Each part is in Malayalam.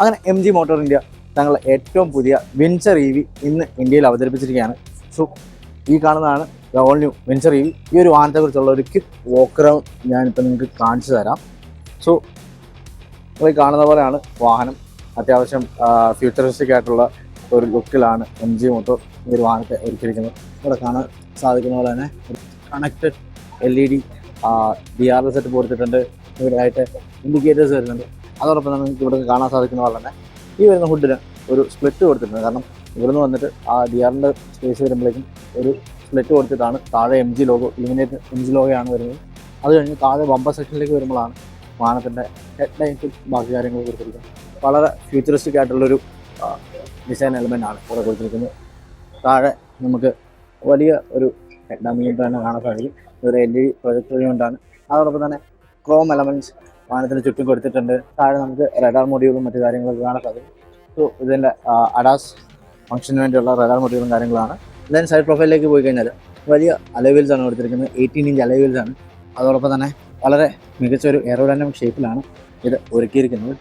അങ്ങനെ എം ജി മോട്ടോർ ഇന്ത്യ തങ്ങളുടെ ഏറ്റവും പുതിയ വെഞ്ചർ ഇ വി ഇന്ന് ഇന്ത്യയിൽ അവതരിപ്പിച്ചിരിക്കുകയാണ്. സോ ഈ കാണുന്നതാണ് all new venture E V ഈ ഒരു വാഹനത്തെക്കുറിച്ചുള്ള ഒരു ക്വിക്ക് വോക്ക് റൗണ്ട് ഞാനിപ്പോൾ നിങ്ങൾക്ക് കാണിച്ചു തരാം. സോ നിങ്ങൾ കാണുന്ന പോലെയാണ് വാഹനം. അത്യാവശ്യം ഫ്യൂച്ചറിസ്റ്റിക് ആയിട്ടുള്ള ഒരു ലുക്കിലാണ് എം ജി മോട്ടോർ ഈ ഒരു വാഹനത്തെ ഒരുക്കിയിരിക്കുന്നത്. ഇവിടെ കാണാൻ സാധിക്കുന്ന പോലെ തന്നെ connected L E D D R S set കൊടുത്തിട്ടുണ്ട് ആയിട്ട് ഇൻഡിക്കേറ്റേഴ്സ് വരുന്നുണ്ട്. അതോടൊപ്പം തന്നെ നിങ്ങൾക്ക് ഇവിടെ കാണാൻ സാധിക്കുന്ന പോലെ തന്നെ ഈ വരുന്ന ഹുഡിന് ഒരു സ്പ്ലിറ്റ് കൊടുത്തിട്ടുണ്ട്. കാരണം ഇവിടുന്ന് വന്നിട്ട് ആ ഡി ആറിന്റെ സ്പേസ് വരുമ്പോഴേക്കും ഒരു സ്പ്ലിറ്റ് കൊടുത്തിട്ടാണ് താഴെ M G logo eliminate M G ലോഗോയാണ് വരുന്നത്. അത് കഴിഞ്ഞ് താഴെ ബമ്പർ സെക്ഷനിലേക്ക് വരുമ്പോഴാണ് വാഹനത്തിന്റെ ഹെഡ് ലൈൻസും ബാക്കി കാര്യങ്ങൾ കൊടുത്തിരിക്കുന്നത്. വളരെ ഫ്യൂച്ചറിസ്റ്റിക് ആയിട്ടുള്ളൊരു ഡിസൈൻ എലമെന്റ് ആണ് ഇവിടെ കൊടുത്തിരിക്കുന്നത്. താഴെ നമുക്ക് വലിയ ഒരു ഹെഡ് അമീൻ തന്നെ കാണാൻ സാധിക്കും. ഒരു എൽ ഇ ഡി പ്രൊജക്ടർ കൊണ്ടാണ്. അതോടൊപ്പം തന്നെ ക്രോം എലമെന്റ്സ് വാഹനത്തിന് ചുറ്റും കൊടുത്തിട്ടുണ്ട്. താഴെ നമുക്ക് റഡാർ മൊഡ്യൂളും മറ്റു കാര്യങ്ങളൊക്കെ കാണാൻ സാധിക്കും. സോ ഇതിന്റെ അഡാസ് ഫംഗ്ഷന് വേണ്ടിയുള്ള റഡാർ മൊഡ്യൂളും കാര്യങ്ങളാണ്. ദെൻ സൈഡ് പ്രൊഫൈലിലേക്ക് പോയി കഴിഞ്ഞാൽ വലിയ അലവീൽസ് ആണ് കൊടുത്തിരിക്കുന്നത്. എയ്റ്റീൻ ഇഞ്ച് അലവീൽസ് ആണ്. അതോടൊപ്പം തന്നെ വളരെ മികച്ച ഒരു എയറോഡൈനമിക് ഷേപ്പിലാണ് ഇത് ഒരുക്കിയിരിക്കുന്നത്.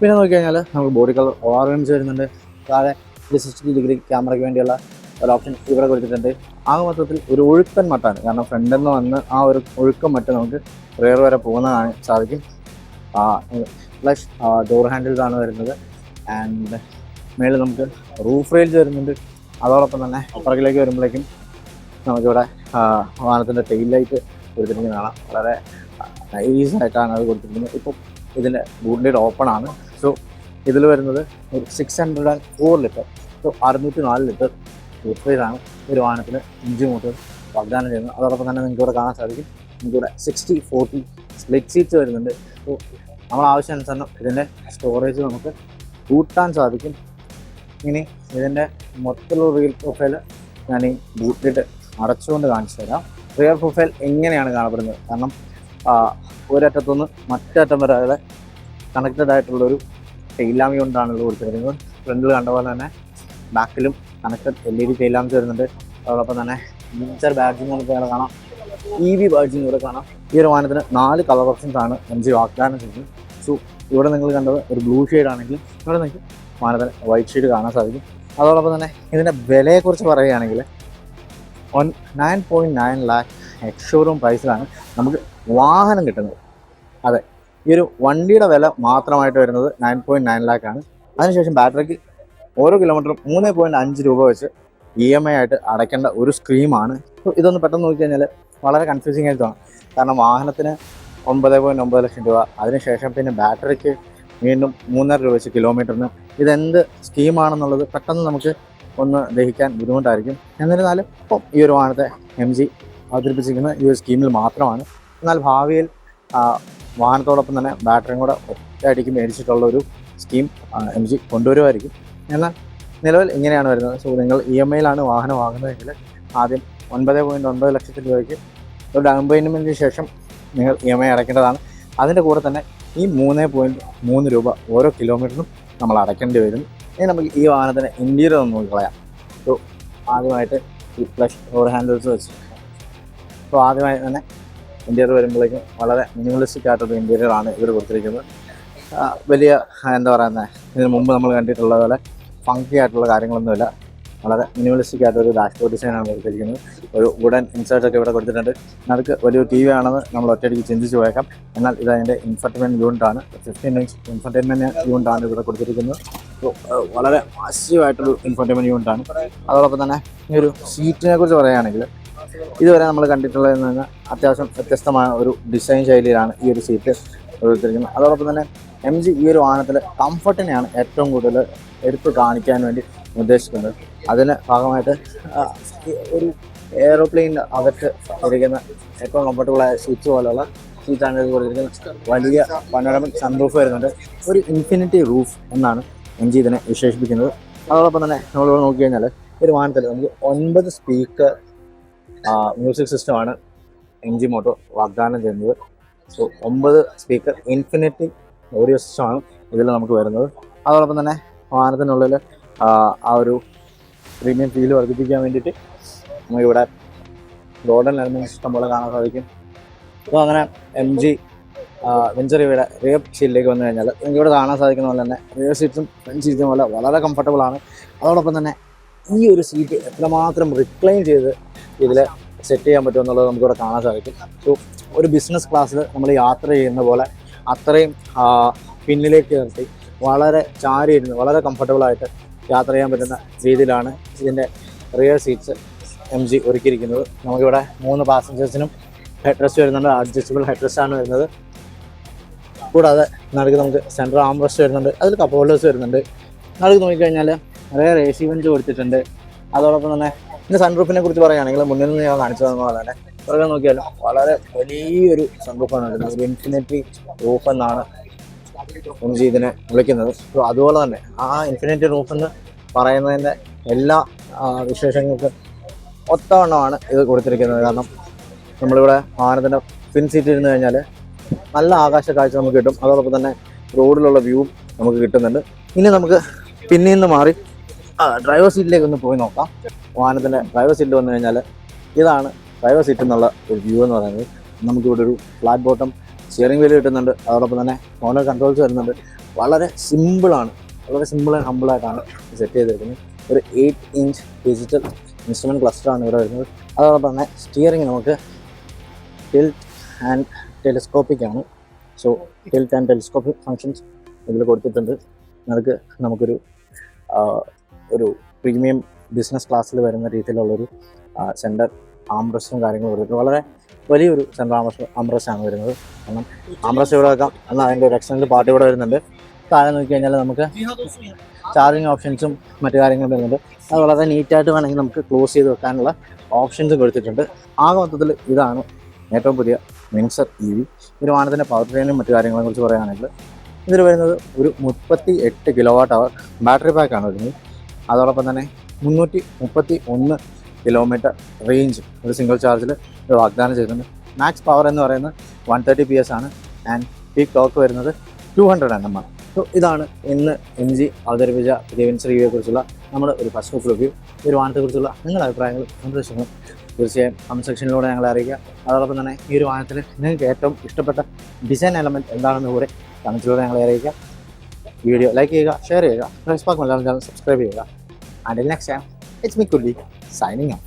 പിന്നെ നോക്കി കഴിഞ്ഞാൽ നമുക്ക് ബോഡി കളർ ഓറഞ്ച് വരുന്നുണ്ട്. താഴെ ത്രീ സിക്സ്റ്റി ഡിഗ്രി ക്യാമറയ്ക്ക് വേണ്ടിയുള്ള ഒരു ഓപ്ഷൻ ഇവിടെ കൊടുത്തിട്ടുണ്ട്. ആകെ മൊത്തത്തിൽ ഒരു ഒഴുക്കൻ മട്ടാണ്. കാരണം ഫ്രണ്ടിൽ നിന്ന് വന്ന് ആ ഒരു ഒഴുക്കം മട്ട് നമുക്ക് റിയർ വരെ പോകുന്ന കാണാൻ സാധിക്കും പ്ലസ് ഡോർ ഹാൻഡിൽസ് ആണ് വരുന്നത്. ആൻഡ് മേളിൽ നമുക്ക് റൂഫ് റെയിൽസ് വരുന്നുണ്ട്. അതോടൊപ്പം തന്നെ പുറകിലേക്ക് വരുമ്പോഴേക്കും നമുക്കിവിടെ വാഹനത്തിന്റെ ടെയിൽ ലൈറ്റ് കൊടുത്തിരിക്കുന്നത് കാണാം. വളരെ നൈസ് ആയിട്ടാണ് അത് കൊടുത്തിരിക്കുന്നത്. ഇപ്പം ഇതിന്റെ ബൂട്ടിന്റെ ഓപ്പൺ ആണ്. സോ ഇതിൽ വരുന്നത് ഒരു six hundred and four litre so അറുന്നൂറ്റി നാല് ലിറ്റർ ആണ് ഒരു വാഹനത്തിൽ ഇഞ്ചി മോട്ടോർ വാഗ്ദാനം ചെയ്യുന്നത്. അതോടൊപ്പം തന്നെ നിങ്ങൾക്ക് ഇവിടെ കാണാൻ സാധിക്കും. നിങ്ങൾക്ക് ഇവിടെ സിക്സ്റ്റി ഫോർട്ടി സ്പ്ലിറ്റ് സീറ്റ്സ് വരുന്നുണ്ട്. അപ്പോൾ നമ്മൾ ആവശ്യാനുസരണം ഇതിന്റെ സ്റ്റോറേജ് നമുക്ക് കൂട്ടാൻ സാധിക്കും. ഇനി ഇതിന്റെ മൊത്തത്തിലുള്ള റിയൽ പ്രൊഫൈൽ ഞാൻ ഈ ബൂട്ടിലിട്ട് അടച്ചുകൊണ്ട് കാണിച്ചു തരാം. റിയൽ പ്രൊഫൈൽ എങ്ങനെയാണ് കാണപ്പെടുന്നത്? കാരണം ഒരറ്റത്തുനിന്ന് മറ്ററ്റം വരെ കണക്റ്റഡ് ആയിട്ടുള്ളൊരു ടൈലാമി കൊണ്ടാണ് ഇത് കൊടുത്തിരിക്കുന്നത്. ഫ്രണ്ടിൽ കണ്ട പോലെ തന്നെ ബാക്കിലും connected L E D tail lamps വരുന്നുണ്ട് അതോടൊപ്പം തന്നെ മിക്സർ ബാഡ്ജിങ് നമുക്ക് ഇവിടെ കാണാം. ഇ വി ബാഡ്ജിങ് ഇവിടെ കാണാം. ഈ ഒരു വാഹനത്തിന് നാല് കളർ ഓപ്ഷൻസ് ആണ് എം ജി വാഗ്ദാനം ചെയ്യുന്നത്. സോ ഇവിടെ നിങ്ങൾ കണ്ടത് ഒരു ബ്ലൂ ഷെയ്ഡ് ആണെങ്കിൽ ഇവിടെ നിങ്ങൾക്ക് വാഹനത്തിന് വൈറ്റ് ഷെയ്ഡ് കാണാൻ സാധിക്കും. അതോടൊപ്പം തന്നെ ഇതിന്റെ വിലയെക്കുറിച്ച് പറയുകയാണെങ്കിൽ one nine point nine lakh ex showroom പ്രൈസിലാണ് നമുക്ക് വാഹനം കിട്ടുന്നത്. അതെ ഈ ഒരു വണ്ടിയുടെ വില മാത്രമായിട്ട് വരുന്നത് നയൻ പോയിന്റ് നയൻ ലാക്കാണ് അതിനുശേഷം ബാറ്ററിക്ക് ഓരോ കിലോമീറ്ററും മൂന്ന് പോയിന്റ് അഞ്ച് രൂപ വെച്ച് ഇ എം ഐ ആയിട്ട് അടയ്ക്കേണ്ട ഒരു സ്കീമാണ് ഇതൊന്ന് പെട്ടെന്ന് നോക്കിക്കഴിഞ്ഞാൽ വളരെ കൺഫ്യൂസിങ് ആയിട്ട് തോന്നും. കാരണം വാഹനത്തിന് ഒമ്പത് പോയിന്റ് ഒമ്പത് ലക്ഷം രൂപ അതിനുശേഷം പിന്നെ ബാറ്ററിക്ക് വീണ്ടും മൂന്നര രൂപ വെച്ച് കിലോമീറ്ററിന് ഇതെന്ത് സ്കീമാണെന്നുള്ളത് പെട്ടെന്ന് നമുക്ക് ഒന്ന് ദഹിക്കാൻ ബുദ്ധിമുട്ടായിരിക്കും. എന്നിരുന്നാലും ഇപ്പം ഈ ഒരു വാഹനത്തെ എം ജി അവതരിപ്പിച്ചിരിക്കുന്ന ഈ ഒരു സ്കീമിൽ മാത്രമാണ്. എന്നാൽ ഭാവിയിൽ വാഹനത്തോടൊപ്പം തന്നെ ബാറ്ററിയും കൂടെ ഒറ്റയടിക്ക് മേടിച്ചിട്ടുള്ള ഒരു സ്കീം എം ജി കൊണ്ടുവരുമായിരിക്കും. എന്നാൽ നിലവിൽ ഇങ്ങനെയാണ് വരുന്നത്. സോ നിങ്ങൾ ഇ എം ഐയിലാണ് വാഹനം വാങ്ങുന്നതെങ്കിൽ ആദ്യം ഒൻപത് പോയിന്റ് ഒൻപത് ലക്ഷത്തിൽ രൂപയ്ക്ക് ഒരു ഡൗൺ പേയ്മെന്റിന് ശേഷം നിങ്ങൾ ഇ എം ഐ അടയ്ക്കേണ്ടതാണ്. അതിന്റെ കൂടെ തന്നെ ഈ മൂന്ന് പോയിന്റ് മൂന്ന് രൂപ ഓരോ കിലോമീറ്ററിനും നമ്മൾ അടയ്ക്കേണ്ടി വരും. ഇനി നമുക്ക് ഈ വാഹനത്തിന് ഇന്റീരിയർ ഒന്ന് നോക്കിക്കളയാം സോ ആദ്യമായിട്ട് ഈ ഫ്ലഷ് ഡോർ ഹാൻഡിൽസ് വെച്ച്. അപ്പോൾ ആദ്യമായി തന്നെ ഇന്റീരിയർ വരുമ്പോഴേക്കും വളരെ മിനിമലിസ്റ്റിക് ആയിട്ടുള്ള ഇന്റീരിയർ ആണ് ഇവർ കൊടുത്തിരിക്കുന്നത്. വലിയ എന്താ പറയുന്നത് ഇതിന് മുമ്പ് നമ്മൾ കണ്ടിട്ടുള്ള പോലെ ഫങ്കി ആയിട്ടുള്ള കാര്യങ്ങളൊന്നുമില്ല. വളരെ മിനിമലിസ്റ്റിക് ആയിട്ടൊരു ഡാഷ്ബോർഡ് ഡിസൈനാണ് കൊടുത്തിരിക്കുന്നത് ഒരു വുഡൻ ഇൻസേർട്ട് ഒക്കെ ഇവിടെ കൊടുത്തിട്ടുണ്ട്. നമുക്ക് വലിയൊരു ടി വി ആണെന്ന് നമ്മൾ ഒറ്റയടിക്ക് ചിന്തിച്ച് പോയേക്കാം. എന്നാൽ ഇത് അതിന്റെ യൂണിറ്റ് ആണ്. ഫിഫ്റ്റീൻ ഇഞ്ച് ഇൻഫർട്ടൈൻമെന്റ് യൂണിറ്റ് ആണ് ഇവിടെ കൊടുത്തിരിക്കുന്നത്. വളരെ മാസീവ് ആയിട്ടൊരു ഇൻഫർട്ടൈൻമെന്റ് യൂണിറ്റാണ് അതോടൊപ്പം തന്നെ ഈ ഒരു സീറ്റിനെ കുറിച്ച് പറയുകയാണെങ്കിൽ ഇതുവരെ നമ്മൾ കണ്ടിട്ടുള്ളതിൽ നിന്ന് അത്യാവശ്യം വ്യത്യസ്തമായ ഒരു ഡിസൈൻ ശൈലിയിലാണ് ഈ ഒരു സീറ്റ് കൊടുത്തിരിക്കുന്നത്. അതോടൊപ്പം തന്നെ എം ജി ഈ ഒരു വാഹനത്തിൽ കംഫർട്ടിനെയാണ് ഏറ്റവും കൂടുതൽ എടുത്ത് കാണിക്കാൻ വേണ്ടി ഉദ്ദേശിക്കുന്നത്. അതിന് ഭാഗമായിട്ട് ഒരു എയ്റോപ്ലെയിൻ അകത്ത് ഇരിക്കുന്ന ഏറ്റവും കംഫർട്ടബിളായ സീറ്റ് പോലെയുള്ള സീറ്റാണ് ഇത് കൊടുത്തിരിക്കുന്നത്. വലിയ പനോരമിക് സൺറൂഫ് വരുന്നുണ്ട്. ഒരു ഇൻഫിനിറ്റി റൂഫ് എന്നാണ് എം ജി ഇതിനെ വിശേഷിപ്പിക്കുന്നത്. അതോടൊപ്പം തന്നെ നമ്മളിവിടെ നോക്കി കഴിഞ്ഞാൽ ഒരു വാഹനത്തിൽ നമുക്ക് ഒൻപത് സ്പീക്കർ മ്യൂസിക് സിസ്റ്റമാണ് എം ജി മോട്ടോ വാഗ്ദാനം ചെയ്യുന്നത്. സോ ഒമ്പത് സ്പീക്കർ ഇൻഫിനിറ്റി ഓഡിയോ സിസ്റ്റമാണ് ഇതിൽ നമുക്ക് വരുന്നത്. അതോടൊപ്പം തന്നെ വാഹനത്തിനുള്ളിൽ ആ, ഒരു പ്രീമിയം ഫീൽ വർദ്ധിപ്പിക്കാൻ വേണ്ടിയിട്ട് നമുക്കിവിടെ ഗോൾഡൻ എലമെന്റ് ഇഷ്ടം പോലെ കാണാൻ സാധിക്കും. അപ്പോൾ അങ്ങനെ എം ജി വെഞ്ചറിയുടെ റിയർ സീറ്റിലേക്ക് വന്നു കഴിഞ്ഞാൽ നിങ്ങൾക്ക് ഇവിടെ കാണാൻ സാധിക്കുന്ന പോലെ തന്നെ റിയർ സീറ്റ്സും ഫ്രണ്ട് സീറ്റും പോലെ വളരെ കംഫർട്ടബിൾ ആണ്. അതോടൊപ്പം തന്നെ ഈ ഒരു സീറ്റ് എത്രമാത്രം റിക്ലൈൻ ചെയ്ത് ഇതിൽ സെറ്റ് ചെയ്യാൻ പറ്റും എന്നുള്ളത് നമുക്കിവിടെ കാണാൻ സാധിക്കും. സോ ഒരു ബിസിനസ് ക്ലാസ്സിൽ നമ്മൾ യാത്ര ചെയ്യുന്ന പോലെ അത്രയും പിന്നിലേക്ക് നിർത്തി വളരെ ചാരിയിരുന്ന് വളരെ കംഫർട്ടബിളായിട്ട് യാത്ര ചെയ്യാൻ പറ്റുന്ന രീതിയിലാണ് ഇതിന്റെ റിയർ സീറ്റ്സ് എം ജി ഒരുക്കിയിരിക്കുന്നത്. നമുക്കിവിടെ മൂന്ന് പാസഞ്ചേഴ്സിനും ഹെഡ് റെസ്റ്റ് വരുന്നുണ്ട്. അഡ്ജസ്റ്റബിൾ ഹെഡ് റെസ്റ്റ് ആണ് വരുന്നത്. കൂടാതെ നടുക്ക് നമുക്ക് സെൻട്രൽ ആം റെസ്റ്റ് വരുന്നുണ്ട്. അതിൽ കപ്പ് ഹോൾഡേഴ്സ് വരുന്നുണ്ട്. നടുക്ക് നോക്കിക്കഴിഞ്ഞാൽ നിറയെ റേസി വെഞ്ച് കൊടുത്തിട്ടുണ്ട്. അതോടൊപ്പം തന്നെ ഇതിന്റെ സൺറൂഫിനെ കുറിച്ച് പറയുകയാണെങ്കിൽ മുന്നിൽ നിന്ന് ഞാൻ കാണിച്ചു തന്ന പോലെ തന്നെ. പുറകെ നോക്കിയാലും വളരെ വലിയൊരു സൺറൂഫാണ് വരുന്നത് ഒരു ഇൻഫിനിറ്റി റൂഫ് എന്നാണ് എം ഇതിനെ വിളിക്കുന്നത്. സോ അതുപോലെ തന്നെ ആ ഇൻഫിനിറ്റി റൂഫ് എന്ന് പറയുന്നതിന്റെ എല്ലാ വിശേഷങ്ങൾക്കും ഒത്തവണ്ണമാണ് ഇത് കൊടുത്തിരിക്കുന്നത്. കാരണം നമ്മളിവിടെ വാഹനത്തിന്റെ പിൻ സീറ്റ് ഇരുന്ന് കഴിഞ്ഞാൽ നല്ല ആകാശ കാഴ്ച നമുക്ക് കിട്ടും. അതോടൊപ്പം തന്നെ റോഡിലുള്ള വ്യൂ നമുക്ക് കിട്ടുന്നുണ്ട്. ഇനി നമുക്ക് പിന്നിൽ നിന്ന് മാറി ഡ്രൈവർ സീറ്റിലേക്ക് ഒന്ന് പോയി നോക്കാം. വാഹനത്തിന്റെ ഡ്രൈവർ സീറ്റ് വന്നു കഴിഞ്ഞാൽ ഇതാണ് ഡ്രൈവർ സീറ്റ് എന്നുള്ള ഒരു വ്യൂ എന്ന് പറയുന്നത്. നമുക്കിവിടെ ഒരു ഫ്ലാറ്റ് ബോട്ടം സ്റ്റിയറിംഗ് വീൽ കിട്ടുന്നുണ്ട്. അതോടൊപ്പം തന്നെ ഓണർ കൺട്രോൾസ് വരുന്നുണ്ട്. വളരെ സിമ്പിളാണ് വളരെ സിമ്പിൾ ആൻഡ് ഹമ്പിളായിട്ടാണ് സെറ്റ് ചെയ്തിരിക്കുന്നത്. ഒരു എയ്റ്റ് ഇഞ്ച് ഡിജിറ്റൽ ഇൻസ്ട്രുമെന്റ് ക്ലസ്റ്ററാണ് ഇവിടെ വരുന്നത്. അതോടൊപ്പം തന്നെ സ്റ്റിയറിംഗ് നമുക്ക് ടിൽറ്റ് ആൻഡ് ടെലിസ്കോപ്പിക് ആണ്. So tilt and telescopic functions ഇതിൽ കൊടുത്തിട്ടുണ്ട്. നമുക്ക് നമുക്കൊരു ഒരു പ്രീമിയം ബിസിനസ് ക്ലാസ്സിൽ വരുന്ന രീതിയിലുള്ളൊരു സെന്റർ ആംബ്രസ്റ്റും കാര്യങ്ങളും കൊടുത്തിട്ടുണ്ട്. വളരെ വലിയൊരു സെൻട്രൽ ആംബ്രസ് ആംബ്രസ് വരുന്നത്. കാരണം ആംബ്രസ് ഇവിടെ വെക്കാം. എന്നാൽ അതിന്റെ ഒരു എക്സ്റ്റൻഡ് പാർട്ടി ഇവിടെ വരുന്നുണ്ട്. താഴെ നോക്കി കഴിഞ്ഞാൽ നമുക്ക് ചാർജിങ് ഓപ്ഷൻസും മറ്റു കാര്യങ്ങളും വരുന്നുണ്ട്. അത് വളരെ നീറ്റായിട്ട് വേണമെങ്കിൽ നമുക്ക് ക്ലോസ് ചെയ്ത് വെക്കാനുള്ള ഓപ്ഷൻസും കൊടുത്തിട്ടുണ്ട്. ആകെ മൊത്തത്തിൽ ഇതാണ് ഏറ്റവും പുതിയ മിൻസർ ഇ വി ഒരു വാഹനത്തിന്റെ പവർ ട്രെയിനും മറ്റു കാര്യങ്ങളെ കുറിച്ച് പറയുകയാണെങ്കിൽ ഇതിൽ വരുന്നത് ഒരു മുപ്പത്തി എട്ട് കിലോ വാട്ട് അവർ ബാറ്ററി പാക്കാണ് വരുന്നത്. അതോടൊപ്പം തന്നെ മുന്നൂറ്റി മുപ്പത്തി ഒന്ന് കിലോമീറ്റർ റേഞ്ച് ഒരു സിംഗിൾ ചാർജിൽ വാഗ്ദാനം ചെയ്യുന്നുണ്ട് മാക്സ് പവർ എന്ന് പറയുന്നത് വൺ തേർട്ടി പി എസ് ആണ്. ആൻഡ് പീക്ക് ടോക്ക് വരുന്നത് ടു ഹൺഡ്രഡ് എൻ എം ആണ്. സോ ഇതാണ് ഇന്ന് എം ജി അവതരിപ്പിച്ച പുതിയ വെഞ്ചർ റിവ്യൂയെ കുറിച്ചുള്ള നമ്മുടെ ഒരു ഫസ്റ്റ് ബുക്ക് റിവ്യൂ ഈ ഒരു വാഹനത്തെക്കുറിച്ചുള്ള നിങ്ങളുടെ അഭിപ്രായങ്ങളും നിർദ്ദേശങ്ങളും തീർച്ചയായും കമന്റ് സെക്ഷനിലൂടെ ഞങ്ങളെ അറിയിക്കുക. അതോടൊപ്പം തന്നെ ഈ ഒരു വാഹനത്തിൽ നിങ്ങൾക്ക് ഏറ്റവും ഇഷ്ടപ്പെട്ട ഡിസൈൻ എലമെന്റ് എന്താണെന്ന് കൂടെ കമന്റിലൂടെ ഞങ്ങളെ അറിയിക്കുക. വീഡിയോ ലൈക്ക് ചെയ്യുക ഷെയർ ചെയ്യുക. ഫേസ്ബുക്ക് മലയാളം ചാനൽ സബ്സ്ക്രൈബ് ചെയ്യുക. And next time it's me കുല്ലി 晒呢？